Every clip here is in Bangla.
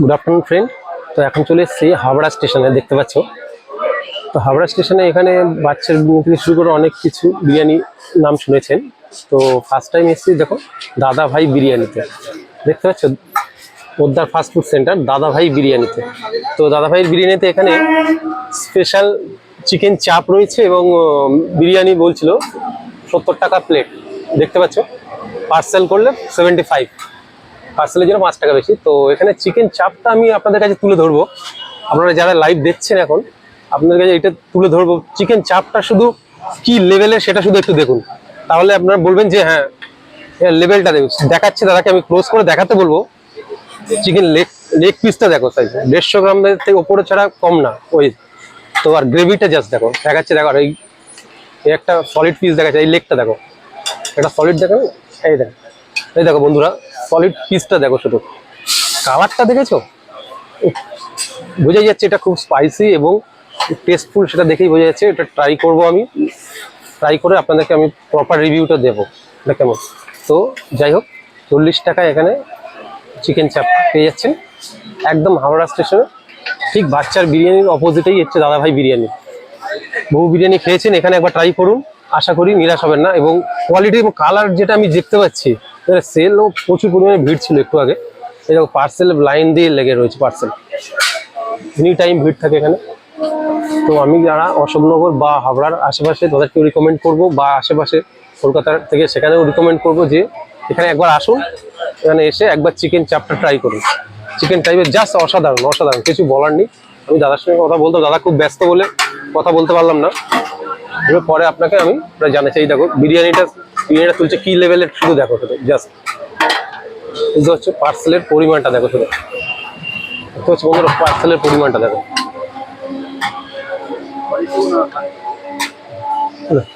গুড আফটারনুন ফ্রেন্ড তো এখন চলে এসেছি হাওড়া স্টেশনে, দেখতে পাচ্ছ? তো হাওড়া স্টেশনে এখানে বাচ্চার থেকে শুরু করে অনেক কিছু বিরিয়ানি নাম শুনেছেন। তো ফার্স্ট টাইম এসেছি, দেখো দাদা ভাই বিরিয়ানিতে। দেখতে পাচ্ছ? পোদ্দার ফাস্টফুড সেন্টার দাদা ভাই বিরিয়ানিতে। তো দাদা ভাইয়ের বিরিয়ানিতে এখানে স্পেশাল চিকেন চাপ রয়েছে এবং বিরিয়ানি বলছিল সত্তর টাকা প্লেট দেখতে পাচ্ছ? পার্সেল করলে সেভেন্টি ফাইভ পার্সেলের জন্য পাঁচ টাকা বেশি। তো এখানে চিকেন চাপটা আমি আপনাদের কাছে তুলে ধরবো। আপনারা যারা লাইভ দেখছেন এখন, আপনাদের কাছে এটা তুলে ধরবো। চিকেন চাপটা শুধু কি লেভেলের সেটা শুধু একটু দেখুন। তাহলে আপনারা বলবেন যে হ্যাঁ লেভেলটা দেখুন। দেখাচ্ছে দাদাকে, আমি ক্লোজ করে দেখাতে বলব। চিকেন লেগ লেগ পিসটা দেখো সাইজ দেড়শো গ্রামের থেকে ওপরে ছাড়া কম না। ওই তো আর গ্রেভিটা জাস্ট দেখো। দেখাচ্ছে, দেখো এই একটা সলিড পিস দেখাচ্ছে। এই লেগটা দেখো। এটা সলিড দেখো এই দেখো। এই দেখো বন্ধুরা। সলিড পিসটা দেখো শুধু। কালারটা দেখেছ? বোঝাই যাচ্ছে এটা খুব স্পাইসি এবং টেস্টফুল সেটা দেখেই বোঝা যাচ্ছে। এটা ট্রাই করব আমি। ট্রাই করে আপনাদেরকে আমি প্রপার রিভিউটা দেবো। এটা কেমন? তো যাই হোক, চল্লিশ টাকায় এখানে চিকেন চাপ পেয়ে যাচ্ছেন। একদম হাওড়া স্টেশনে। ঠিক বাচ্চার বিরিয়ানির অপোজিটেই হচ্ছে দাদাভাই বিরিয়ানি। বহু বিরিয়ানি খেয়েছেন, এখানে একবার ট্রাই করুন। আশা করি নিরাশ হবেন না এবং কোয়ালিটি এবং কালার যেটা আমি দেখতে পাচ্ছি সেলও প্রচুর পরিমাণে ভিড় ছিল একটু আগে। দেখো পার্সেল লাইন দিয়ে লেগে রয়েছে পার্সেল এনি টাইম ভিড় থাকে এখানে। তো আমি যারা অশোকনগর বা হাওড়ার আশেপাশে তাদেরকে রিকমেন্ড করব বা আশেপাশে কলকাতার থেকে সেখানেও রিকমেন্ড করব যে এখানে একবার আসুন, এখানে এসে একবার চিকেন চাপটা ট্রাই করুন। চিকেন টাইপের জাস্ট অসাধারণ অসাধারণ। কিছু বলার নেই। আমি দাদার সঙ্গে কথা বলতে, দাদা খুব ব্যস্ত বলে কথা বলতে পারলাম না। এবার পরে আপনাকে আমি জানাচ্ছি, এই দেখো, বিরিয়ানিটা বিরিয়ানিটা তুলছে কি লেভেলের শুধু দেখো শুধু জাস্ট বুঝতে পারছ পার্সেলের পরিমাণটা দেখো শুধু। দেখতে হচ্ছে পার্সেলের পরিমাণটা দেখো।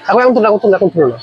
এখন এখন তো এখন তুলো এখন তুলো না